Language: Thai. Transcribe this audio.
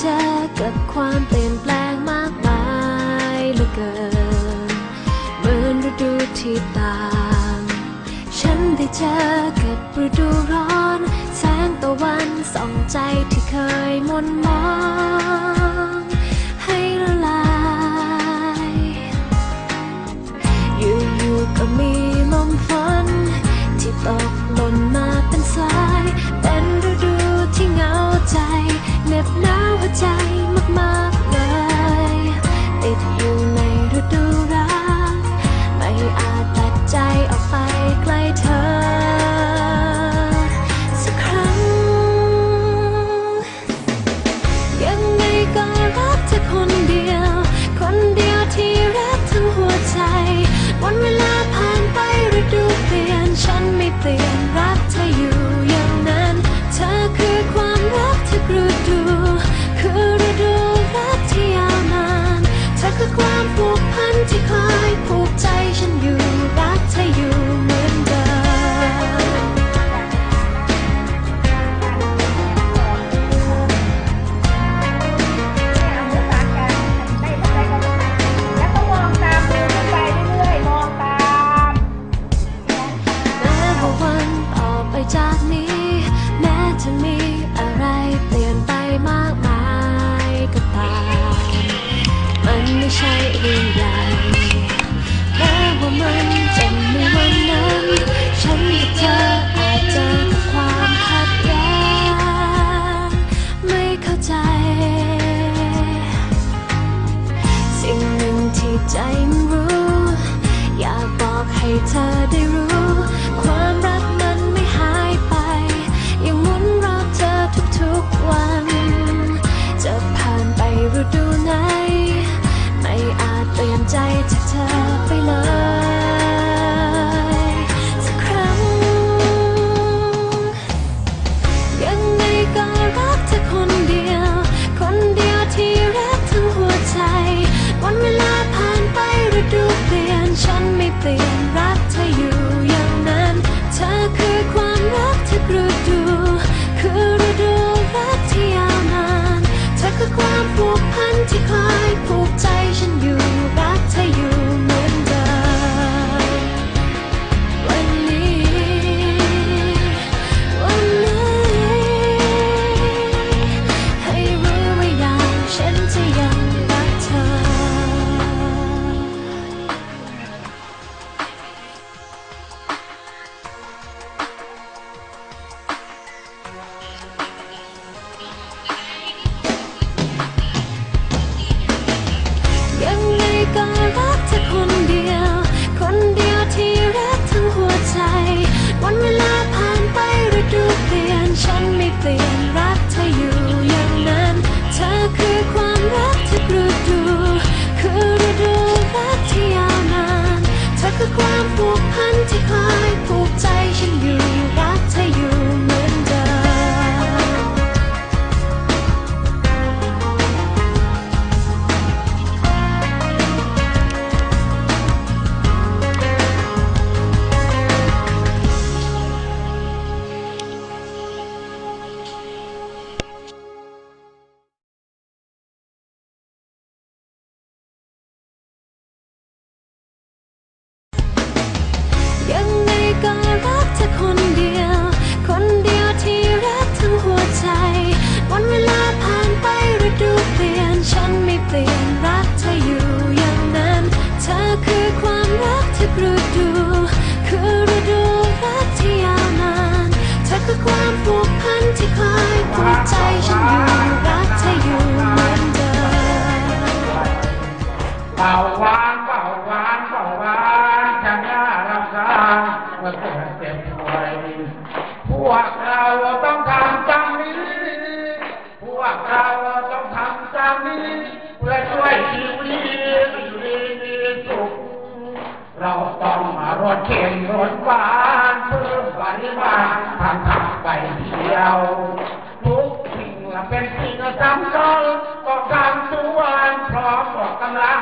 เจอกับความเปลี่ยนแปลงมากมายเหลือเกินเหมือนฤดูที่ต่าง ฉันได้เจอกับฤดูร้อน แสงตะวันส่องใจที่เคยมนมองให้ละลายอยู่ๆก็มีลมฝนที่ตกหล่นมา ใจมากๆเลย ติดอยู่ในฤดูรัก ไม่อาจตัดใจออกไปไกลเธอ สักครั้ง ยังไงก็รักเธอคนเดียว คนเดียวที่รักทั้งหัวใจ วันเวลาผ่านไปฤดูเปลี่ยน ฉันไม่เปลี่ยนรัก กพันที่คอยผูกใจฉันอยู่รักเธออยู่เหมือนเดิมแล้วก็มองตามมือขึ้นไปเรื่อยๆมองตามแม้ว่าวันต่อไปจากนี้ ใจ สิ่งหนึ่งที่ใจมันรู้ อยากบอกให้เธอได้รู้ ความรักมันไม่หายไป ยังหมุนรอบเธอทุกๆวัน จะผ่านไปฤดูไหน ไม่อาจเปลี่ยนใจจากเธอไปเลย เป่าหวานเป่าหวานเป่าหวานช่างน่ารำคาญเมื่อเกิดเจ็บป่วยพวกเราต้องทำจังนี้ พวกเราต้องทำจังนี้ เพื่อช่วยชีวิตอยู่ดีมีสุข เราต้องมารถเข็นรถหวานเพิ่มปริมาณทางทางไปเที่ยวทุกสิ่งเป็นสิ่งสำคัญต้องทำทุกวันพร้อมออกกำลัง